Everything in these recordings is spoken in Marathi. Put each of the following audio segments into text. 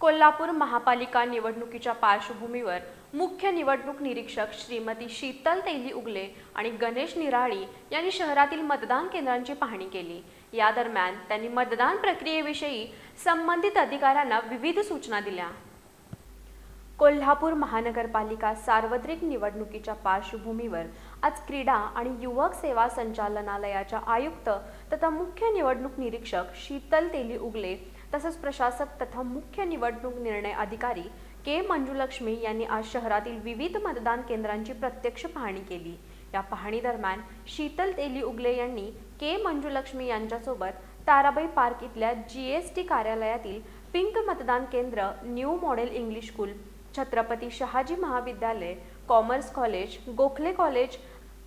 कोल्हापूर महापालिका निवडणुकीच्या पार्श्वभूमीवर मुख्य निवडणूक निरीक्षक श्रीमती शीतल तेली उगले आणि गणेश निराळी यांनी शहरातील मतदान केंद्रांची पाहणी केली. या दरम्यान त्यांनी मतदान प्रक्रियेविषयी संबंधित अधिकाऱ्यांना विविध सूचना दिल्या. कोल्हापूर महानगरपालिका सार्वत्रिक निवडणुकीच्या पार्श्वभूमीवर आज क्रीडा आणि युवक सेवा संचालनालयाच्या आयुक्त तथा मुख्य निवडणूक निरीक्षक शीतल तेली उगले तसंच प्रशासक तथा मुख्य निवडणूक निर्णय अधिकारी के मंजुलक्ष्मी यांनी आज शहरातील विविध मतदान केंद्रांची प्रत्यक्ष पाहणी केली. या पाहणी दरम्यान शीतल तेली उगले यांनी के मंजुलक्ष्मी यांच्यासोबत ताराबाई पार्क इथल्या टी कार्यालयातील पिंक मतदान केंद्र new model English school Chhatrapati Shahaji Mahavidyalaya commerce college Gokhale college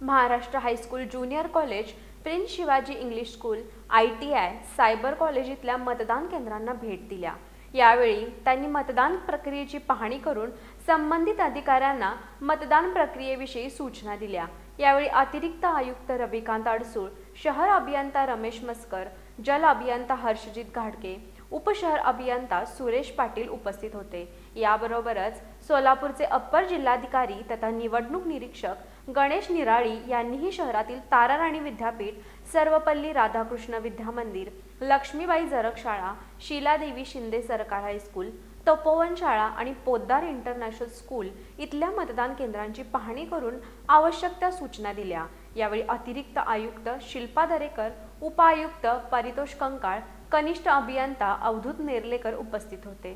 Maharashtra high school junior college prince Shivaji English school I T I cyber college इथल्या मतदान केंद्रांना भेट दिल्या. यावेळी त्यांनी मतदान प्रक्रियेची पाहणी करून संबंधित अधिकाऱ्यांना मतदान प्रक्रियेविषयी सूचना दिल्या. यावेळी अतिरिक्त आयुक्त रविकांत अडसूळ शहर अभियंता रमेश मस्कर जल अभियंता हर्षजित घाडके उपशहर अभियंता सुरेश पाटील उपस्थित होते. याबरोबरच सोलापूरचे अप्पर जिल्हाधिकारी तथा निवडणूक निरीक्षक गणेश निराळी यांनीही शहरातील ताराराणी विद्यापीठ सर्वपल्ली राधाकृष्ण विद्या मंदिर लक्ष्मीबाई जरग शाळा शीलादेवी शिंदे सरकार हायस्कूल तपोवन शाळा आणि पोद्दार इंटरनॅशनल स्कूल इथल्या मतदान केंद्रांची पाहणी करून आवश्यक त्या सूचना दिल्या. यावेळी अतिरिक्त आयुक्त शिल्पा दरेकर उपायुक्त परितोष कंकाळ कनिष्ठ अभियंता अवधूत नेर्लेकर उपस्थित होते.